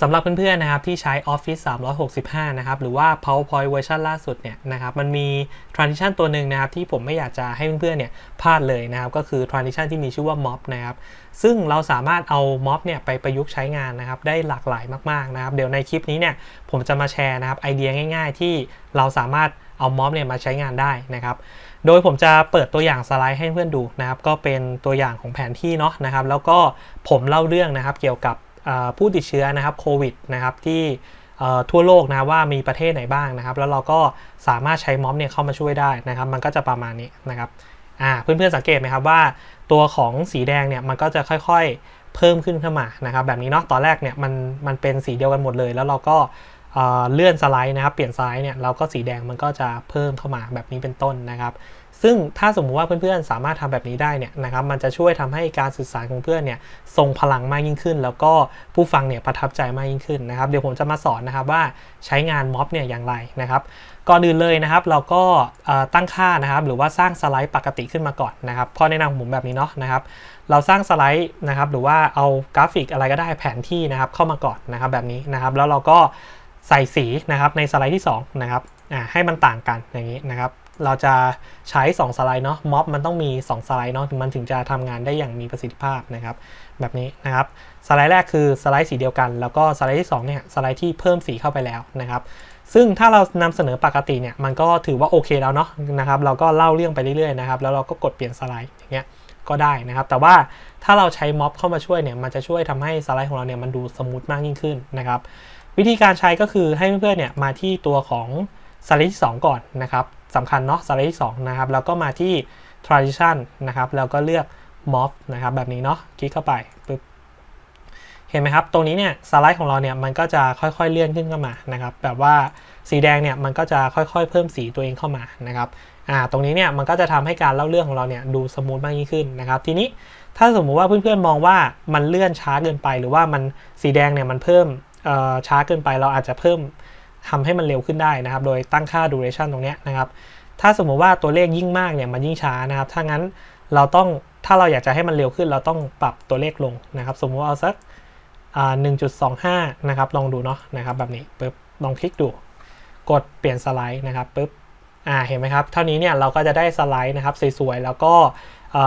สำหรับเพื่อนๆนะครับที่ใช้ Office 365 นะครับ หรือว่า PowerPoint เวอร์ชันล่าสุดเนี่ยนะครับมันมี transition ตัวหนึ่งนะครับที่ผมไม่อยากจะให้เพื่อนๆเนี่ยพลาดเลยนะครับ ก็คือ transition ที่มีชื่อว่า Mob นะครับซึ่งเราสามารถเอา Mob เนี่ยไปประยุกต์ใช้งานนะครับ ได้หลากหลายมากๆนะครับ เดี๋ยวในคลิปนี้เนี่ยผมจะมาแชร์นะครับไอเดียง่าย ๆ ที่เราสามารถเอา Mob เนี่ยมาใช้งานได้นะครับ โดยผมจะเปิดตัวอย่างสไลด์ให้เพื่อนดูนะครับ ก็เป็นตัวอย่างของแผนที่เนาะนะครับ แล้วก็ผมเล่าเรื่องนะครับเกี่ยวกับ ผู้ติดเชื้อนะครับโควิดนะครับที่ทั่วโลกนะว่ามีประเทศไหนบ้างนะครับ แล้วเราก็สามารถใช้ม็อบเนี่ยเข้ามาช่วยได้นะครับ มันก็จะประมาณนี้นะครับเพื่อนๆสังเกตไหมครับว่า ตัวของสีแดงเนี่ยมันก็จะค่อยๆ เพิ่มขึ้นขึ้นมานะครับ แบบนี้เนาะตอนแรกเนี่ยมันมันเป็นสีเดียวกันหมดเลย แล้วเราก็ เลื่อนสไลด์นะครับ เปลี่ยนซ้ายเนี่ยเราก็สีแดงมันก็จะเพิ่มเข้ามาแบบนี้เป็นต้นนะครับ ซึ่งถ้าสมมุติว่าเพื่อนๆสามารถทำแบบนี้ได้เนี่ยนะครับ มันจะช่วยทำให้การสื่อสารของเพื่อนเนี่ยทรงพลังมากยิ่งขึ้น แล้วก็ผู้ฟังเนี่ยประทับใจมากยิ่งขึ้นนะครับ เดี๋ยวผมจะมาสอนนะครับว่าใช้งานม็อบเนี่ยอย่างไรนะครับก่อนอื่นเลยนะครับเราก็ตั้งค่านะครับ หรือว่าสร้างสไลด์ปกติขึ้นมาก่อนนะครับพอแนะนำของผมแบบนี้เนาะนะครับ เราสร้างสไลด์นะครับ หรือว่าเอากราฟิกอะไรก็ได้แผนที่นะครับเข้ามาก่อนนะครับแบบนี้นะครับ แล้วเราก็ ใส่สีนะครับในสไลด์ที่2นะครับให้มันต่างกันอย่างนี้นะครับ เราจะใช้ 2 สไลด์เนาะม็อบมันต้องมี 2 สไลด์เนาะมันถึงจะทำงานได้อย่างมีประสิทธิภาพนะครับ แบบนี้นะครับสไลด์แรกคือสไลด์สีเดียวกัน แล้วก็สไลด์ที่2เนี่ยสไลด์ที่เพิ่มสีเข้าไปแล้วนะครับซึ่งถ้าเรานำเสนอปกติเนี่ยมันก็ถือว่าโอเคแล้วเนาะนะครับเราก็เล่าเรื่องไปเรื่อยๆนะครับแล้วเราก็กดเปลี่ยนสไลด์อย่างเงี้ยก็ได้นะครับ แต่ว่าถ้าเราใช้ม็อบเข้ามาช่วยเนี่ยมันจะช่วยทำให้สไลด์ของเราเนี่ยมันดูสมูทมากยิ่งขึ้นนะครับ วิธีการใช้ก็คือให้เพื่อนๆเนี่ยมาที่ตัวของสไลด์ที่2ก่อนนะครับสำคัญเนาะสไลด์ที่2นะครับแล้วก็มาที่ transition นะครับแล้วก็เลือก mob นะครับแบบนี้เนาะคลิกเข้าไปปึ๊บเห็นไหมครับ ตรงนี้เนี่ยสไลด์ของเราเนี่ยมันก็จะค่อยๆเลื่อนขึ้นเข้ามานะครับ แบบว่าสีแดงเนี่ยมันก็จะค่อยๆ เพิ่มสีตัวเองเข้ามานะครับอ่าตรงนี้เนี่ยมันก็จะทำให้การเล่าเรื่องของเราเนี่ยดูสมูทมากยิ่งขึ้นนะครับ ทีนี้ถ้าสมมุติว่าเพื่อนๆมองว่ามันเลื่อนช้าเกินไป หรือว่ามันสีแดงเนี่ยมันเพิ่ม ช้าเกินไปเราอาจจะเพิ่มทำให้มันเร็วขึ้นได้นะครับ โดยตั้งค่า duration ตรงนี้นะครับ ถ้าสมมุติว่าตัวเลขยิ่งมากเนี่ยมันยิ่งช้านะครับ ถ้างั้นเราต้องถ้าเราอยากจะให้มันเร็วขึ้น เราต้องปรับตัวเลขลงนะครับ สมมุติเอาสักหนึ่งจนะครับ ลองดูเนาะนะครับแบบนี้ปึ๊บลองคลิกดู กดเปลี่ยนสไลด์นะครับปึ๊บอ่าเห็นไหมครับ เท่านี้เนี่ยเราก็จะได้สไลด์นะครับสวยๆ แล้วก็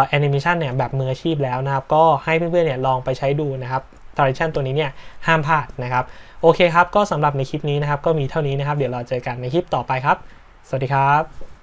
แอนิเมชันเนี่ยแบบมืออาชีพแล้วนะครับ ก็ให้เพื่อนๆเนี่ยลองไปใช้ดูนะครับ correction ตัวนี้เนี่ยห้ามพลาดนะครับ โอเคครับ ก็สำหรับในคลิปนี้นะครับ ก็มีเท่านี้นะครับ เดี๋ยวเราเจอกันในคลิปต่อไปครับ สวัสดีครับ